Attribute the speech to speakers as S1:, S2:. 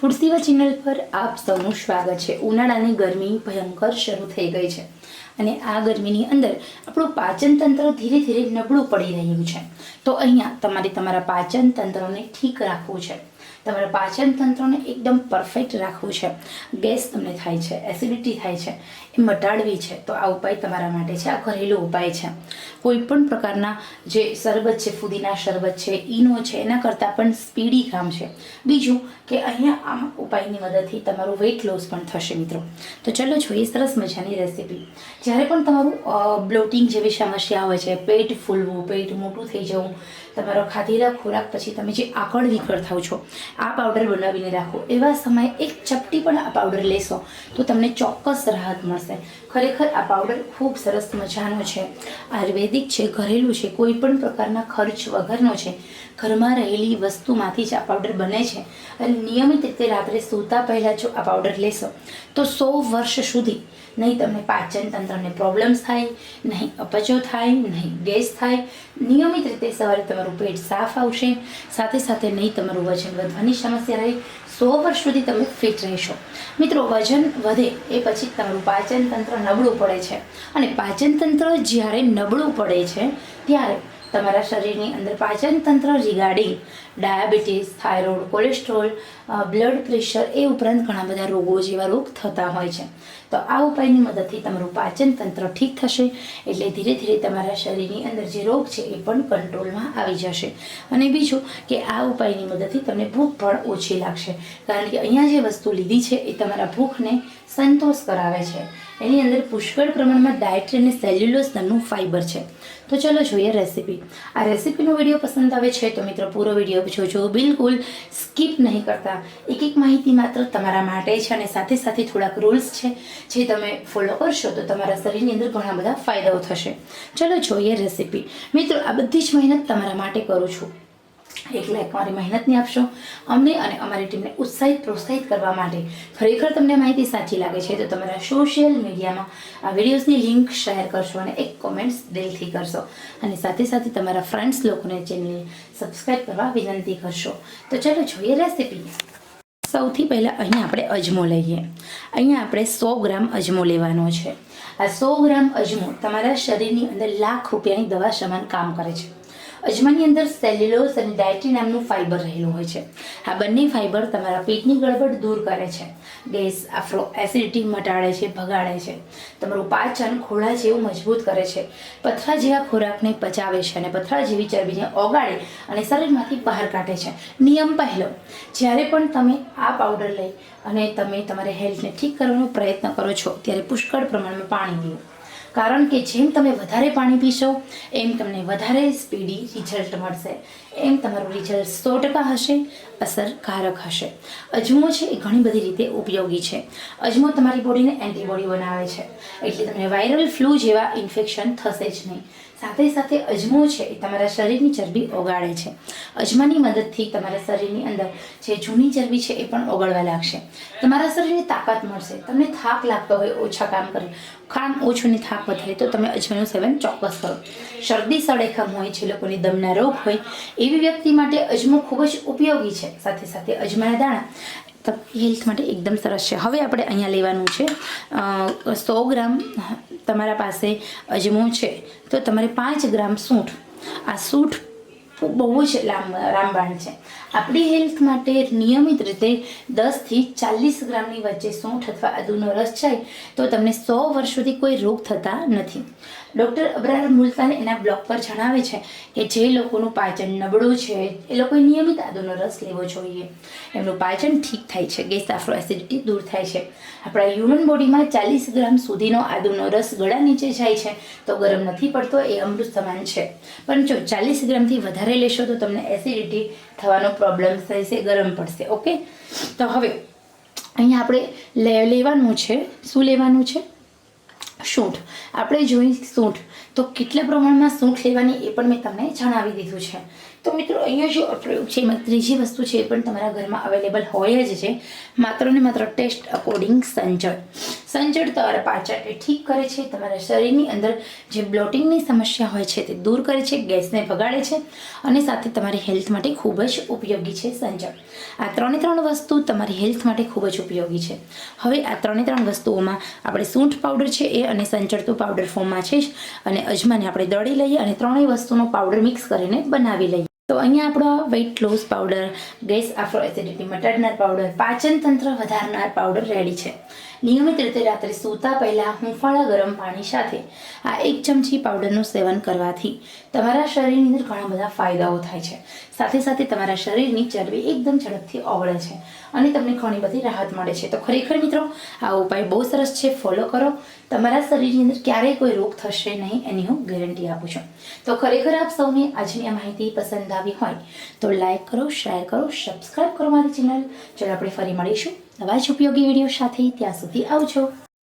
S1: ફૂડસીવા channel પર આપ સૌનું સ્વાગત છે. ઉનાળાની ગરમી ભયંકર શરૂ થઈ ગઈ છે અને આ ગરમીની અંદર આપણું પાચન તંત્ર ધીરે ધીરે નબળું પડી રહ્યું છે. તો અહીંયા તમારે તમારા પાચન તંત્રને ઠીક રાખવું છે. તમારા પાચન તંત્રને એકદમ પરફેક્ટ રાખવું છે. ગેસ તમને થાય છે એસિડિટી થાય છે, એ મટાડવી છે. તો આ ઉપાય તમારા માટે છે, આ ઘરેલું ઉપાય છે. કોઈ પણ પ્રકારના જે શરબત છે, ફુદીના શરબત છે, ઈનો છે, એના કરતાં પણ સ્પીડી કામ છે. બીજું કે અહીંયા આ ઉપાયની મદદથી તમારું વેઇટ લોસ પણ થશે મિત્રો. તો ચલો જોઈએ સરસ મજાની રેસીપી જ્યારે પણ તમારું બ્લોટિંગ જેવી સમસ્યા હોય છે, પેટ ફૂલવું, પેટ મોટું થઈ જવું, તમારો ખાધેલા ખોરાક પછી તમે જે આકળ વિકળ થાવ છો આ પાવડર બનાવીને રાખો. એવા સમયે એક ચપટી પણ આ પાવડર લેશો તો તમને ચોક્કસ રાહત મળશે. ખરેખર આ પાવડર ખૂબ સરસ મજાનો છે. આયુર્વેદિક છે, ઘરેલું છે, કોઈ પણ પ્રકારના ખર્ચ વગરનો છે. ઘરમાં રહેલી વસ્તુમાંથી જ આ પાવડર બને છે. અને નિયમિત રીતે રાત્રે સૂતા પહેલાં જો આ પાવડર લેશો, તો સો વર્ષ સુધી નહીં તમને પાચન તંત્રને પ્રોબ્લેમ્સ થાય, નહીં અપચો થાય, નહીં ગેસ થાય. નિયમિત રીતે સવારે તમારું પેટ સાફ આવશે, સાથે સાથે નહીં તમારું વજન વધવાની સમસ્યા રહે, સો વર્ષ સુધી તમે ફિટ રહેશો. મિત્રો, વજન વધે એ પછી તમારું પાચન તંત્ર નબળું પડે છે. અને પાચન તંત્ર જ્યારે નબળું પડે છે, ત્યારે તમારા શરીરની અંદર પાચન તંત્ર regarding diabetes, thyroid, cholesterol blood pressure એ ઉપરાંત ઘણા બધા રોગો જેવા રોગ થતા હોય છે. તો આ ઉપાયની મદદથી તમારું પાચન તંત્ર ઠીક થશે એટલે ધીરે ધીરે તમારા શરીરની અંદર જે રોગ છે એ પણ કંટ્રોલમાં આવી જશે. અને બીજું કે આ ઉપાયની મદદથી તમને ભૂખ પણ ઓછી લાગશે. કારણ કે અહીંયા જે વસ્તુ લીધી છે એ તમારા ભૂખને સંતોષ કરાવે છે. એની અંદર પુષ્કળ પ્રમાણમાં ડાયટ્રી અને સેલ્યુલોસ નામનું ફાઇબર છે. તો ચલો જોઈએ રેસીપી આ રેસીપીનો વીડિયો પસંદ આવે છે તો મિત્રો પૂરો વીડિયો જોજો. બિલકુલ સ્કીપ નહીં કરતા. એક એક માહિતી માત્ર તમારા માટે છે અને સાથે સાથે થોડાક રૂલ્સ છે જે તમે ફોલો કરશો તો તમારા શરીરની અંદર ઘણા બધા ફાયદાઓ થશે. ચલો જોઈએ રેસીપી મિત્રો, આ બધી જ મહેનત તમારા માટે કરું છું. એટલે તમારી મહેનતની આપશો અમને અને અમારી ટીમને ઉત્સાહિત, પ્રોત્સાહિત કરવા માટે. ખરેખર તમને માહિતી સાચી લાગે છે તો તમારા સોશિયલ મીડિયામાં આ વિડીયોઝની લિંક શેર કરશો અને એક કોમેન્ટ્સ દિલથી કરશો. અને સાથે સાથે તમારા ફ્રેન્ડ્સ લોકોને ચેનલને સબસ્ક્રાઈબ કરવા વિનંતી કરશો. તો ચાલો જોઈએ રેસીપી સૌથી પહેલાં અહીંયા આપણે અજમો લઈએ. અહીંયા આપણે સો ગ્રામ અજમો લેવાનો છે. આ સો ગ્રામ અજમો તમારા શરીરની અંદર લાખ રૂપિયાની દવા સમાન કામ કરે છે. અજમાની અંદર સેલ્યુલોસ અને ડાયટ્રી નામનું ફાઇબર રહેલું હોય છે. આ બંને ફાઇબર તમારા પેટની ગડબડ દૂર કરે છે. ગેસ આફ્રો એસિડિટી મટાડે છે, ભગાડે છે. તમારું પાચન ખોળા જેવું મજબૂત કરે છે. પથરા જેવા ખોરાકને પચાવે છે અને પથરા જેવી ચરબીને ઓગાળે અને શરીરમાંથી બહાર કાઢે છે. નિયમ પહેલો, જ્યારે પણ તમે આ પાવડર લઈ અને તમે તમારી હેલ્થને ઠીક કરવાનો પ્રયત્ન કરો છો, ત્યારે પુષ્કળ પ્રમાણમાં પાણી પીવું. કારણ કે જેમ તમે વધારે પાણી પીશો, એમ તમને વધારે સ્પીડી રિઝલ્ટ મળશે. એમ તમારું રિઝલ્ટ સો ટકા હશે, અસરકારક હશે. અજમો છે એ ઘણી બધી રીતે ઉપયોગી છે. અજમો તમારી બોડીને એન્ટીબોડી બનાવે છે. એટલે તમને વાયરલ ફ્લૂ જેવા ઇન્ફેક્શન થશે જ નહીં. સાથે સાથે અજમો છે એ તમારા શરીરની ચરબી ઓગાળે છે. અજમાની મદદથી તમારા શરીરની અંદર જે જૂની ચરબી છે એ પણ ઓગળવા લાગશે. તમારા શરીરને તાકાત મળશે. તમને થાક લાગતો હોય, ઓછા કામ કરે, કામ ઓછું ને થાક વધારે, તો તમે અજમાનું સેવન ચોક્કસ કરો. શરદી સળેખમ હોય, જે લોકોને દમના રોગ હોય, એવી વ્યક્તિ માટે અજમો ખૂબ જ ઉપયોગી છે. સાથે સાથે અજમાના દાણા હેલ્થ માટે એકદમ સરસ છે. હવે આપણે અહીંયા લેવાનું છે સો ગ્રામ તમારા પાસે અજમો છે, તો તમારે પાંચ ગ્રામ સૂંઠ. આ સૂંઠ બહુ જ લાંબ રામબાણ છે. આપણી હેલ્થ માટે નિયમિત રીતે દસથી ચાલીસ ગ્રામની વચ્ચે સૂંઠ અથવા આદુનો રસ જાય તો તમને સો વર્ષ સુધી કોઈ રોગ થતા નથી. ડૉક્ટર અબરાર મુલતાન એના બ્લોગ પર જણાવે છે કે જે લોકોનું પાચન નબળું છે, એ લોકોએ નિયમિત આદુનો રસ લેવો જોઈએ. એમનું પાચન ઠીક થાય છે, ગેસ આફ્રો એસિડિટી દૂર થાય છે. આપણા હ્યુમન બોડીમાં ચાલીસ ગ્રામ સુધીનો આદુનો રસ ગળા નીચે જાય છે, તો ગરમ નથી પડતો, એ અમૃત સમાન છે. પણ જો ચાલીસ ગ્રામથી વધારે લેશો, તો તમને એસિડિટી થવાનો પ્રોબ્લેમ થશે, ગરમ પડશે, ઓકે? તો હવે, અહીંયા આપણે લેવાનું છે, શું લેવાનું છે? સૂંઠ આપણે જોઈ સૂંઠ તો કેટલા પ્રમાણમાં સૂંઠ લેવાની એ પણ મેં તમને જણાવી દીધું છે. તો મિત્રો, અહીંયા જો પ્રયોગ છે, એમાં ત્રીજી વસ્તુ છે એ પણ તમારા ઘરમાં અવેલેબલ હોય જ છે. માત્ર ને માત્ર ટેસ્ટ અકોર્ડિંગ સંજળ સંજળ તમારા પાચનને ઠીક કરે છે, તમારા શરીરની અંદર જે બ્લોટિંગની સમસ્યા હોય છે તે દૂર કરે છે ગેસને ભગાડે છે અને સાથે તમારી હેલ્થ માટે ખૂબ જ ઉપયોગી છે સંજળ આ ત્રણે ત્રણ વસ્તુ તમારી હેલ્થ માટે ખૂબ જ ઉપયોગી છે. હવે આ ત્રણે ત્રણ વસ્તુઓમાં આપણે સૂંઠ પાવડર છે એ અને સંચળ તો પાવડર ફોર્મમાં છે જ અને અજમાને આપણે દળી લઈએ અને ત્રણેય વસ્તુનો પાવડર મિક્સ કરીને બનાવી લઈએ. તો અહીંયા આપણો વેઇટ લોસ પાવડર ગેસ આફ્રો એસિડિટી મટાડનાર પાવડર પાચન તંત્ર વધારનાર પાવડર રેડી છે. નિયમિત રીતે રાત્રે સૂતા પહેલાં હુંફાળા ગરમ પાણી સાથે આ એક ચમચી પાવડરનું સેવન કરવાથી તમારા શરીરની અંદર ઘણા બધા ફાયદાઓ થાય છે. સાથે સાથે તમારા શરીરની ચરબી એકદમ ઝડપથી ઓગળે છે અને તમને ઘણી બધી રાહત મળે છે. તો ખરેખર મિત્રો, આ ઉપાય બહુ સરસ છે. ફોલો કરો. તમારા શરીરની અંદર ક્યારેય કોઈ રોગ થશે નહીં એની હું ગેરંટી આપું છું. તો ખરેખર આપ સૌને આજની આ માહિતી પસંદ આવી હોય તો લાઈક કરો શેર કરો સબસ્ક્રાઈબ કરો મારી ચેનલ ચાલો આપણે ફરી મળીશું. નવા જ ઉપયોગી વીડિયો સાથે ત્યાં સુધી આવજો.